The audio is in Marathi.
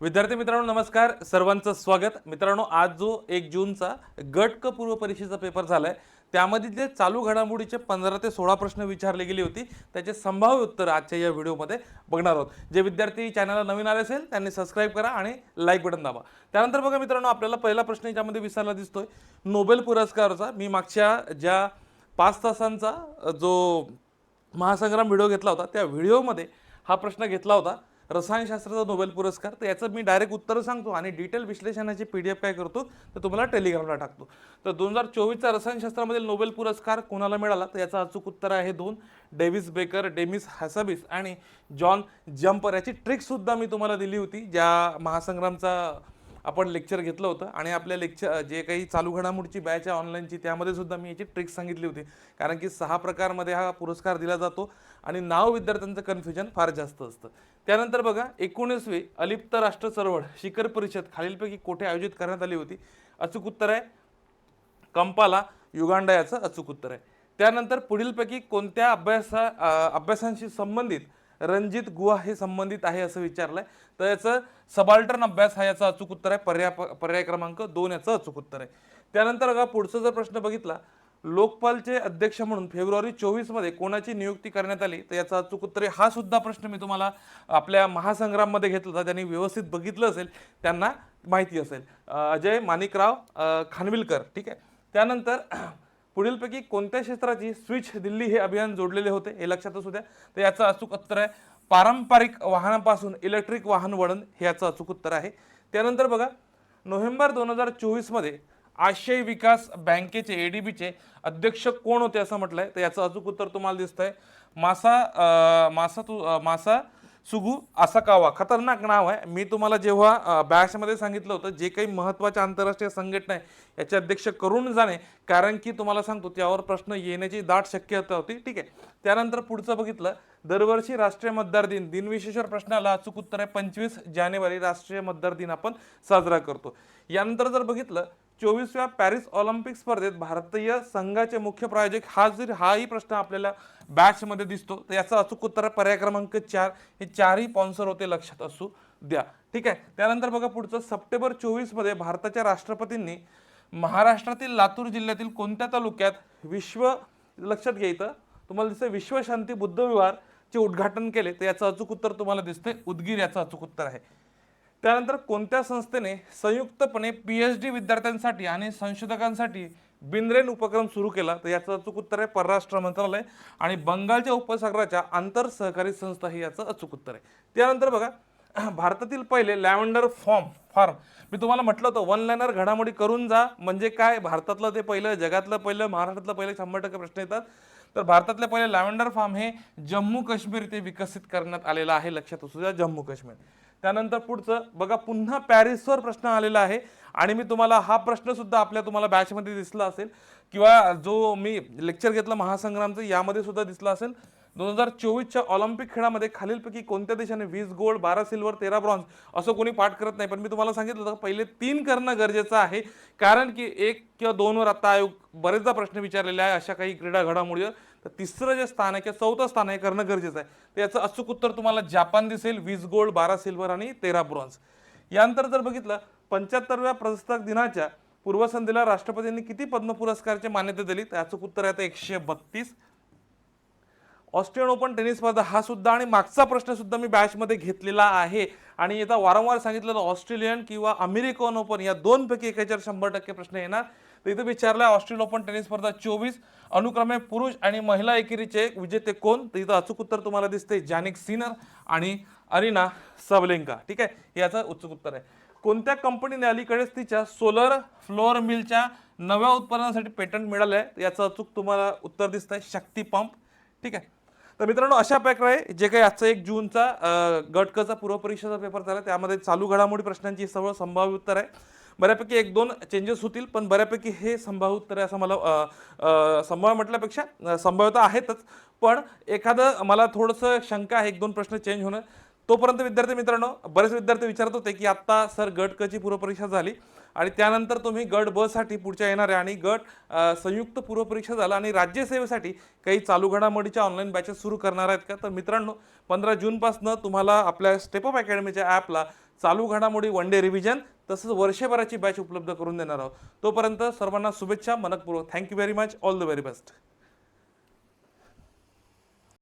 विद्यार्थी मित्रांनो नमस्कार. सर्वांचं स्वागत. मित्रांनो आज जो एक जूनचा गट क पूर्व परीक्षेचा पेपर झालाय त्यामध्ये जे चालू घडामोडीचे पंधरा ते सोळा प्रश्न विचारले गेली होती त्याचे संभाव्य उत्तर आजच्या या व्हिडिओमध्ये बघणार आहोत. जे विद्यार्थी चॅनलला नवीन आले असेल त्यांनी सबस्क्राईब करा आणि लाईक बटन दाबा. त्यानंतर बघा मित्रांनो आपल्याला पहिला प्रश्न याच्यामध्ये विसरला दिसतोय. नोबेल पुरस्काराचा मी मागच्या ज्या पाच तासांचा जो महासंग्राम व्हिडिओ घेतला होता त्या व्हिडिओमध्ये हा प्रश्न घेतला होता. रसायनशास्त्राचा नोबेल पुरस्कार तर याचं मी डायरेक्ट उत्तर सांगतो आणि डिटेल विश्लेषणाची पी डी एफ काय करतो तर तुम्हाला टेलिग्रामला टाकतो. तर दोन हजार चोवीसचा रसायनशास्त्रामधील नोबेल पुरस्कार कोणाला मिळाला? तर याचं अचूक उत्तर आहे दोन डेव्हिस बेकर डेमिस हॅसाबिस आणि जॉन जम्पर. याची ट्रिकसुद्धा मी तुम्हाला दिली होती ज्या महासंग्रामचा आपण लेक्चर घेतलं होतं आणि आपल्या लेक्चर जे काही चालू घडामोडीची बॅच आहे ऑनलाईनची त्यामध्ये सुद्धा मी याची ट्रिक्स सांगितली होती. कारण की सहा प्रकारमध्ये हा पुरस्कार दिला जातो आणि नाव विद्यार्थ्यांचं कन्फ्युजन फार जास्त असतं. त्यानंतर बघा एकोणीसवी अलिप्त राष्ट्र चळवळ शिखर परिषद खालीलपैकी कोठे आयोजित करण्यात आली होती? अचूक उत्तर आहे कंपाला युगांडा याचं अचूक उत्तर आहे. त्यानंतर पुढीलपैकी कोणत्या अभ्यासा अभ्यासांशी संबंधित रणजित गुहा हे संबंधित आहे असं विचारलंय. तर याचं सबाल्टर्न अभ्यास हा याचा अचूक उत्तर आहे. पर्याय पर्याय क्रमांक दोन याचं अचूक उत्तर आहे. त्यानंतर अगं पुढचा जर प्रश्न बघितला लोकपालचे अध्यक्ष म्हणून फेब्रुवारी चोवीसमध्ये कोणाची नियुक्ती करण्यात आली? तर याचा अचूक उत्तर आहे. हा सुद्धा प्रश्न मी तुम्हाला आपल्या महासंग्राममध्ये घेतला होता. ज्यांनी व्यवस्थित बघितलं असेल त्यांना माहिती असेल. अजय माणिकराव खानविलकर ठीक आहे? त्यानंतर पुढीलपैकी कोणत्या क्षेत्राची स्विच दिल्ली हे अभियान जोडलेले होते हे लक्षात असू द्या. तर याचं अचूक उत्तर आहे पारंपरिक वाहनापासून इलेक्ट्रिक वाहन वळण हे याचं अचूक उत्तर आहे. त्यानंतर बघा नोव्हेंबर दोन हजार चोवीसमध्ये आशियाई विकास बँकेचे ए डी बीचे अध्यक्ष कोण होते असं म्हटलं आहे तर याचं अचूक उत्तर तुम्हाला दिसतंय. मासा मासा तू मासा सुगू असाकावा खतरनाक नाव आहे. मी तुम्हाला जेव्हा बॅशमध्ये सांगितलं होतं जे काही महत्त्वाच्या आंतरराष्ट्रीय संघटना आहे याचे अध्यक्ष करून जाणे कारण की तुम्हाला सांगतो त्यावर प्रश्न येण्याची दाट शक्यता होती. ठीक आहे. त्यानंतर पुढचं बघितलं. दरवर्षी राष्ट्रीय मतदार दिन दिनविशेषवर प्रश्नाला अचूक उत्तर आहे. पंचवीस जानेवारी राष्ट्रीय मतदार दिन आपण साजरा करतो. यानंतर जर बघितलं चोवीसव्या पॅरिस ऑलिम्पिक स्पर्धेत भारतीय संघाचे मुख्य प्रायोजक हा जर हाही प्रश्न आपल्याला बॅचमध्ये दिसतो तर याचा अचूक उत्तर आहे पर्याय क्रमांक चार हे चारही स्पॉन्सर होते लक्षात असू द्या. ठीक आहे? त्यानंतर बघा पुढचं. सप्टेंबर चोवीसमध्ये भारताच्या राष्ट्रपतींनी महाराष्ट्रातील लातूर जिल्ह्यातील कोणत्या तालुक्यात विश्व लक्षात घ्यायचं तुम्हाला दिसतं विश्वशांती बुद्ध विहारचे उद्घाटन केले तर याचं अचूक उत्तर तुम्हाला दिसते उदगीर याचं अचूक उत्तर आहे. त्यानंतर कोणत्या संस्थेने संयुक्तपणे पी एच डी विद्यार्थ्यांसाठी आणि संशोधकांसाठी बिनरेन उपक्रम सुरू केला? तर याचं अचूक उत्तर आहे परराष्ट्र मंत्रालय आणि बंगालच्या उपसागराच्या आंतर सहकारी संस्था ही याचं अचूक उत्तर आहे. त्यानंतर बघा भारतातील पहिले लॅव्हेंडर फॉर्म फार्म मी तुम्हाला म्हटलं होतं वन लॅनर घडामोडी करून जा म्हणजे काय? भारतातलं ते पहिलं जगातलं पहिलं महाराष्ट्रातलं पहिलं शंभर टक्के प्रश्न येतात. तर भारतातले पहिले लॅव्हेंडर फार्म हे जम्मू काश्मीर इथे विकसित करण्यात आलेलं आहे लक्षात असू द्या जम्मू काश्मीर त्यानंतर पुढचं बघा पुन्हा पॅरिसवर प्रश्न आलेला आहे. आणि मी तुम्हाला हा प्रश्न सुद्धा आपल्या तुम्हाला बॅचमध्ये दिसला असेल. किंवा जो मी लेक्चर घेतलं महासंग्रामचं यामध्ये सुद्धा दिसला असेल. दोन हजार चोवीसच्या ऑलिम्पिक खेळामध्ये खालीलपैकी कोणत्या देशाने वीस गोल्ड बारा सिल्वर तेरा ब्रॉन्झ असं कोणी पाठ करत नाही. पण मी तुम्हाला सांगितलं होतं पहिले तीन करणं गरजेचं आहे. कारण की एक किंवा दोनवर आता आयोग बरेचदा प्रश्न विचारलेला आहे अशा काही क्रीडा घडामोडीवर तर तिसरं जे स्थान आहे किंवा चौथं स्थान आहे करणं गरजेचं आहे. तर याचं अचूक उत्तर तुम्हाला जापान दिसेल वीस गोल्ड बारा सिल्वर आणि तेरा ब्रॉन्झ. यानंतर जर बघितलं पंच्याहत्तरव्या प्रजासत्ताक दिनाच्या पूर्वसंध्येला राष्ट्रपतींनी किती पद्म पुरस्कारची मान्यता दिली? तर याचं उत्तर आहे आता एकशे बत्तीस. ऑस्ट्रेलियन ओपन टेनिस स्पर्धा हा सुद्धा आणि मागचा प्रश्न सुद्धा मी बॅचमध्ये घेतलेला आहे. आणि येता वारंवार सांगितलेलं ऑस्ट्रेलियन किंवा अमेरिकन ओपन या दोनपैकी एकाच्यावर शंभर टक्के प्रश्न येणार. तर इथं विचारलं ऑस्ट्रेलियन ओपन टेनिस स्पर्धा चोवीस अनुक्रमे पुरुष आणि महिला एकेरीचे विजेते कोण? तर इथं अचूक उत्तर तुम्हाला दिसते जॅनिक सिनर आणि अरिना सबलेंका. ठीक आहे? याचं उत्सुक उत्तर आहे. कोणत्या कंपनीने अलीकडेच तिच्या सोलर फ्लोअर मिलच्या नव्या उत्पादनासाठी पेटंट मिळालं आहे याचं अचूक तुम्हाला उत्तर दिसतं आहे शक्ती पंप. ठीक आहे? तर मित्रांनो अशा प्रकारे जे काही आजचा एक जूनचा गटकचा पूर्वपरीक्षेचा पूर्व पेपर झाला त्यामध्ये चालू घडामोडी प्रश्नांची सर्व संभाव्य उत्तर आहे. बऱ्यापैकी एक दोन चेंजेस होतील पण बऱ्यापैकी हे संभाव्य उत्तर आहे असं मला संभाव्य म्हटल्यापेक्षा संभाव्यता आहेतच. पण एखादं मला थोडंसं शंका आहे एक दोन प्रश्न चेंज होणं. तोपर्यंत विद्यार्थी मित्रांनो बरेच विद्यार्थी विचारत होते की आत्ता सर गट कची पूर्वपरीक्षा झाली आणि त्यानंतर तुम्ही गट ब साठी पुढच्या येणाऱ्या आणि गट संयुक्त पूर्वपरीक्षा झाला आणि राज्यसेवेसाठी काही चालू घडामोडीच्या ऑनलाईन बॅचेस सुरू करणार आहेत का? तर मित्रांनो पंधरा जूनपासनं तुम्हाला आपल्या स्टेपअप अकॅडमीच्या ॲपला चालू घडामोडी वन डे रिव्हिजन तसंच वर्षभराची बॅच उपलब्ध करून देणार आहोत. तोपर्यंत सर्वांना शुभेच्छा मनकपूर्वक thank you very much all the very best